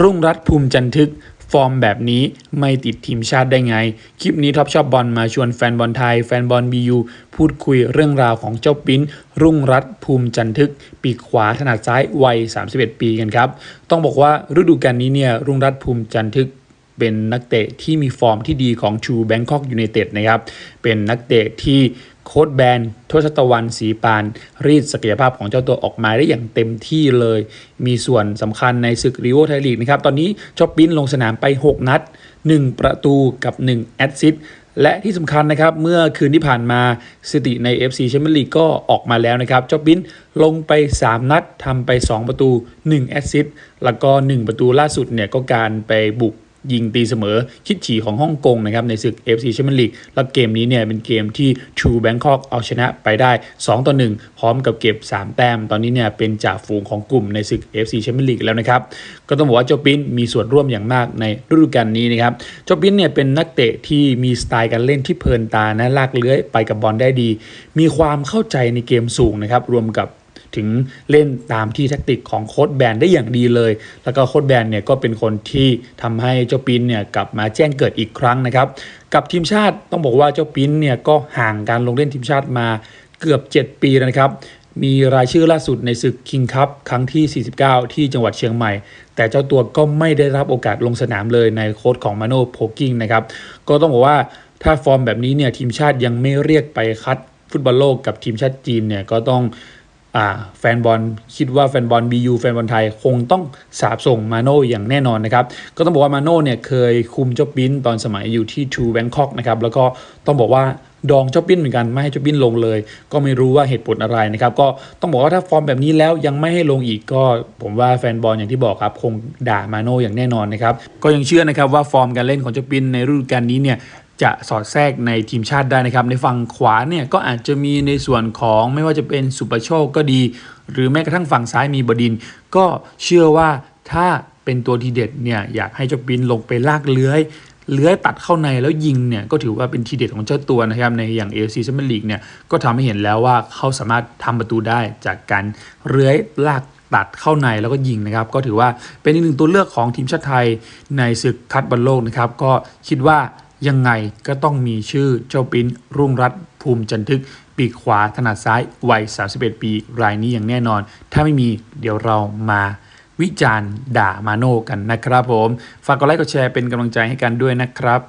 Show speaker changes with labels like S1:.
S1: รุ่งรัตภูมิจันทึก ฟอร์มแบบนี้ไม่ติดทีมชาติได้ไง คลิปนี้ท็อปชอบบอลมาชวนแฟนบอลไทย แฟนบอลบียูพูดคุยเรื่องราวของเจ้าปิ้น รุ่งรัตภูมิจันทึก ปีกขวาถนัดซ้ายวัย 31 ปีกันครับ ต้องบอกว่าฤดูกาลนี้เนี่ยรุ่งรัตภูมิจันทึก เป็นนักเตะที่มีฟอร์มที่ดีของชูแบงคอกยู n นเต็ดนะครับ เป็นนักเตะที่โค้ดแบนทศตวรรณศรีปาน รีดศักยภาพของเจ้าตัวออกมาได้อย่างเต็มที่เลย มีส่วนสำคัญในศึกริโอไทยลีกนะครับ ตอนนี้ชอปปิ้นลงสนามไป 6 นัด 1 ประตูกับ 1 แอดซิสต์และที่สำคัญนะครับ เมื่อคืนที่ผ่านมาสติใน FC แชมเปี้ยนลีกก็ออกมาแล้วนะครับเจ้าปิ้นลงไป 3 นัดทำไป 2 ประตู 1 แอสซิสต์แล้วก็ 1 ประตูล่าสุดเนี่ยก็การไปบุก ยิงตีเสมอคิดฉี่ของฮ่องกงนะครับในศึก FC แชมเปี้ยนลีกแล้วเกมนี้เนี่ยเป็นเกมที่ True Bangkok เอาชนะไปได้ 2 ต่อ 1 พร้อมกับเก็บ 3 แต้ม ตอนนี้เนี่ยเป็นจ่าฝูงของกลุ่มในศึก FC แชมเปี้ยนลีกแล้วนะครับ ก็ต้องบอกว่าเจ้าปิ้นมีส่วนร่วมอย่างมากในฤดูกาลนี้นะครับ เจ้าปิ้นเนี่ยเป็นนักเตะที่มีสไตล์การเล่นที่เพลินตานะลากเลื้อยไปกับบอลได้ดี มีความเข้าใจในเกมสูงนะครับรวมกับ ถึงเล่นตามที่แทคติกของโค้ดแบนได้อย่างดีเลย แล้วก็โค้ดแบนเนี่ยก็เป็นคนที่ทำให้เจ้าปินเนี่ยกลับมาแจ้งเกิดอีกครั้งนะครับ กับทีมชาติต้องบอกว่าเจ้าปินเนี่ยก็ห่างการลงเล่นทีมชาติมาเกือบ 7 ปีแล้วนะครับมีรายชื่อล่าสุดในศึกคิงคัพครั้งที่ 49 ที่จังหวัดเชียงใหม่ แต่เจ้าตัวก็ไม่ได้รับโอกาสลงสนามเลยในโค้ดของมาโนโพกิ้งนะครับ ก็ต้องบอกว่าถ้าฟอร์มแบบนี้เนี่ยทีมชาติยังไม่เรียกไปคัดฟุตบอลโลกกับทีมชาติจีนเนี่ยก็ต้อง แฟนบอลคิดว่าแฟนบอล BU แฟนบอลไทยคงต้องสาบส่งมาโน่อย่างแน่นอนนะครับ ก็ต้องบอกว่ามาโน่เนี่ยเคยคุมเจ้าปิ้นตอนสมัยอยู่ที่ True Bangkok นะครับ แล้วก็ต้องบอกว่าดองเจ้าปิ้นเหมือนกันไม่ให้เจ้าปิ้นลงเลย ก็ไม่รู้ว่าเหตุผลอะไรนะครับ ก็ต้องบอกว่าถ้าฟอร์มแบบนี้แล้วยังไม่ให้ลงอีกก็ ผมว่าแฟนบอลอย่างที่บอกครับคงด่ามาโน่อย่างแน่นอนนะครับก็ยังเชื่อนะครับว่าฟอร์มการเล่นของเจ้าปิ้นในฤดูกาลนี้เนี่ย จะสอดแทรกในทีมชาติได้นะครับ ในฝั่งขวาเนี่ยก็อาจจะมีในส่วนของไม่ว่าจะเป็นสุปโชคก็ดี หรือแม้กระทั่งฝั่งซ้ายมีบดิน ก็เชื่อว่าถ้าเป็นตัวทีเด็ดเนี่ยอยากให้เจ้าปินลงไปลากเลื้อยเลื้อยตัดเข้าในแล้วยิงเนี่ยก็ถือว่าเป็นทีเด็ดของเจ้าตัวนะครับในอย่าง AFC แชมเปี้ยนลีกเนี่ยก็ทำให้เห็นแล้วว่าเขาสามารถทำประตูได้จากการเลื้อยลากตัดเข้าในแล้วก็ยิงนะครับ ก็ถือว่าเป็นอีกหนึ่งตัวเลือกของทีมชาติไทยในศึกคัดบอลโลกนะครับ ก็คิดว่า ยังไงก็ต้องมีชื่อเจ้าปิ้นรุ่งรัตภูมิจันทึก ปีกขวาถนัดซ้ายวัย 31 ปีรายนี้อย่างแน่นอน ถ้าไม่มีเดี๋ยวเรามาวิจารณ์ด่ามาโน่กันนะครับผม ฝากกดไลค์กดแชร์เป็นกำลังใจให้กันด้วยนะครับ